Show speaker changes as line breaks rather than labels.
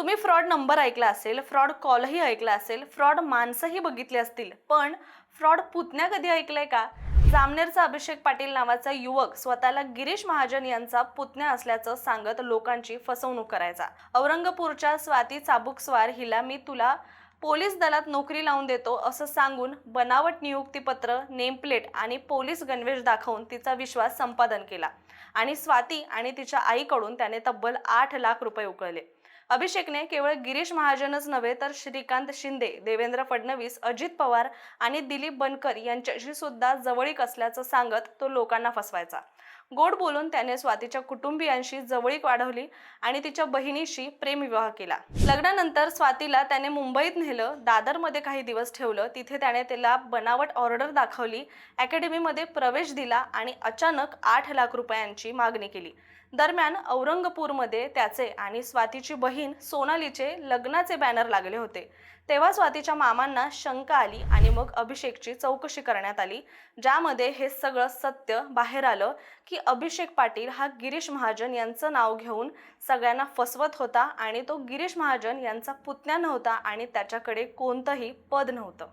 तुम्ही fraud number ऐकला असेल फ्रॉड कॉलही ऐकला असेल फ्रॉड माणसंही बघितली असतील पण फ्रॉड पुतण्या कधी ऐकलंय का? जामनेरचा अभिषेक पाटील नावाचा युवक स्वतःला गिरीश महाजन यांचा पुतण्या असल्याचं सांगत लोकांची फसवणूक करायचा. औरंगपूरच्या स्वाती चाबुकस्वार हिला मी तुला पोलीस दलात नोकरी लावून देतो असं सांगून बनावट नियुक्तीपत्र नेमप्लेट आणि पोलीस गणवेश दाखवून तिचा विश्वास संपादन केला. आणि स्वाती आणि तिच्या आईकडून त्याने तब्बल आठ लाख रुपये उकळले. अभिषेकने केवळ गिरीश महाजनच नव्हे तर श्रीकांत शिंदे देवेंद्र फडणवीस अजित पवार आणि दिलीप बनकर यांच्याशी सुद्धा जवळीक असल्याचं सांगत तो लोकांना फसवायचा. गोड बोलून त्याने स्वातीच्या कुटुंबियांशी जवळीक वाढवली आणि तिच्या बहिणीशी प्रेमविवाह केला. लग्नानंतर स्वातीला त्याने मुंबईत नेलं दादरमध्ये काही दिवस ठेवलं तिथे त्याने तिला बनावट ऑर्डर दाखवली अकॅडमीमध्ये प्रवेश दिला आणि अचानक आठ लाख रुपयांची मागणी केली. दरम्यान औरंगपूरमध्ये त्याचे आणि स्वातीची बहीण सोनालीचे लग्नाचे बॅनर लागले होते. तेव्हा स्वातीच्या मामांना शंका आली आणि मग अभिषेकची चौकशी करण्यात आली ज्यामध्ये हे सगळं सत्य बाहेर आलं की अभिषेक पाटील हा गिरीश महाजन यांचं नाव घेऊन सगळ्यांना फसवत होता आणि तो गिरीश महाजन यांचा पुतण्या नव्हता आणि त्याच्याकडे कोणतंही पद नव्हतं.